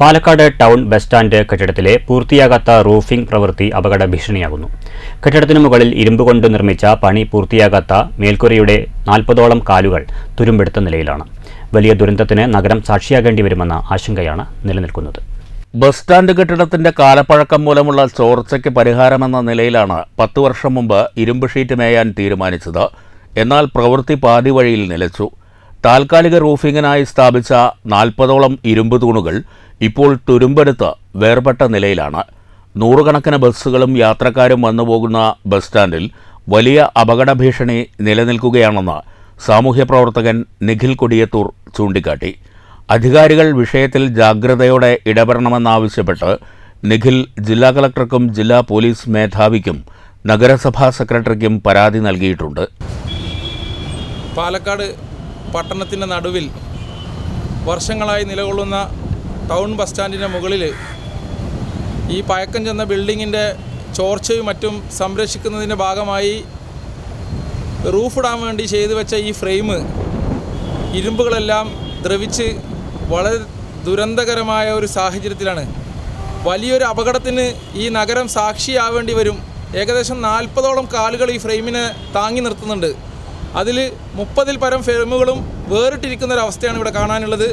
Palakkad town bus stand കെട്ടിടത്തിലെ പൂർത്തിയാകാത്ത roofing പ്രവൃത്തി അപകട ഭീഷണിയാകുന്നു. കെട്ടിടത്തിനു മുകളിൽ ഇരുമ്പ് കൊണ്ട് നിർമ്മിച്ച പണി പൂർത്തിയാകാത്ത മേൽക്കൂരയുടെ നാൽപ്പതോളം കാലുകൾ തുരുമ്പെടുത്ത നിലയിലാണ്. വലിയ ദുരന്തത്തിന് നഗരം സാക്ഷിയാകേണ്ടി വരുമെന്ന ആശങ്കയാണ് നിലനിൽക്കുന്നത്. ബസ് സ്റ്റാൻഡ് കെട്ടിടത്തിന്റെ കാലപ്പഴക്കം മൂലമുള്ള ചോർച്ചയ്ക്ക് പരിഹാരമെന്ന നിലയിലാണ് പത്തു വർഷം മുമ്പ് ഇരുമ്പ് ഷീറ്റ് മേയാൻ തീരുമാനിച്ചത്. എന്നാൽ പ്രവൃത്തി പാതി വഴിയിൽ നിലച്ചു. താൽക്കാലിക റൂഫിങ്ങിനായി സ്ഥാപിച്ച നാൽപ്പതോളം ഇരുമ്പ് തൂണുകൾ ഇപ്പോൾ തുരുമ്പെടുത്ത് വേർപെട്ട നിലയിലാണ്. നൂറുകണക്കിന് ബസ്സുകളും യാത്രക്കാരും വന്നുപോകുന്ന ബസ് സ്റ്റാൻഡിൽ വലിയ അപകട ഭീഷണി നിലനിൽക്കുകയാണെന്ന് സാമൂഹ്യ പ്രവർത്തകൻ നിഖിൽ കൊടിയത്തൂർ ചൂണ്ടിക്കാട്ടി. അധികാരികൾ വിഷയത്തിൽ ജാഗ്രതയോടെ ഇടപെടണമെന്നാവശ്യപ്പെട്ട് നിഖിൽ ജില്ലാ കളക്ടർക്കും ജില്ലാ പോലീസ് മേധാവിക്കും നഗരസഭാ സെക്രട്ടറിക്കും പരാതി നൽകിയിട്ടുണ്ട്. പാലക്കാട് പട്ടണത്തിന്റെ നടുവിൽ വർഷങ്ങളായി നിലകൊള്ളുന്ന ടൗൺ ബസ് സ്റ്റാൻഡിന്റെ മുകളിൽ ഈ പഴക്കം ചെന്ന ബിൽഡിങ്ങിന്റെ ചോർച്ചയും മറ്റും സംരക്ഷിക്കുന്നതിന്റെ ഭാഗമായി റൂഫ് ഇടാൻ വേണ്ടി ചെയ്തു വെച്ച ഈ ഫ്രെയിം ഇരുമ്പുകളെല്ലാം ദ്രവിച്ച് വളരെ ദുരന്തകരമായ ഒരു സാഹചര്യത്തിലാണ്. വലിയൊരു അപകടത്തിന് ഈ നഗരം സാക്ഷിയാവേണ്ടി വരും. ഏകദേശം നാൽപ്പതോളം കാലുകൾ ഈ ഫ്രെയിമിനെ താങ്ങി നിർത്തുന്നുണ്ട്. അതിൽ മുപ്പതിൽ പരം ഫിലിമുകളും വേറിട്ടിരിക്കുന്ന ഒരു അവസ്ഥയാണ് ഇവിടെ കാണാനുള്ളത്.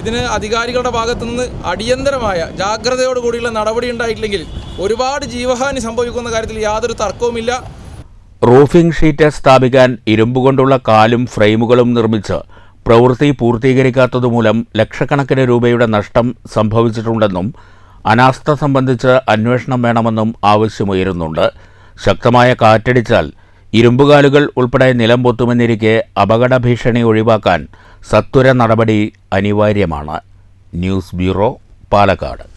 ഇതിന് അധികാരികളുടെ ഭാഗത്തു നിന്ന് അടിയന്തരമായ ജാഗ്രതയോടുകൂടിയുള്ള നടപടി ഉണ്ടായിട്ടില്ലെങ്കിൽ ഒരുപാട് ജീവഹാനി സംഭവിക്കുന്ന കാര്യത്തിൽ യാതൊരു തർക്കവുമില്ല. റൂഫിംഗ് ഷീറ്റ് സ്ഥാപിക്കാൻ ഇരുമ്പുകൊണ്ടുള്ള കാലും ഫ്രെയിമുകളും നിർമ്മിച്ച് പ്രവൃത്തി പൂർത്തീകരിക്കാത്തതുമൂലം ലക്ഷക്കണക്കിന് രൂപയുടെ നഷ്ടം സംഭവിച്ചിട്ടുണ്ടെന്നും അനാസ്ഥ സംബന്ധിച്ച് അന്വേഷണം വേണമെന്നും ആവശ്യമുയരുന്നുണ്ട്. ശക്തമായ കാറ്റടിച്ചാൽ ഇരുമ്പുകാലുകൾ ഉൾപ്പെടെ നിലം പൊത്തുമെന്നിരിക്കെ അപകട ഭീഷണി ഒഴിവാക്കാൻ സത്വര നടപടി അനിവാര്യമാണ്. News bureau Palakkad.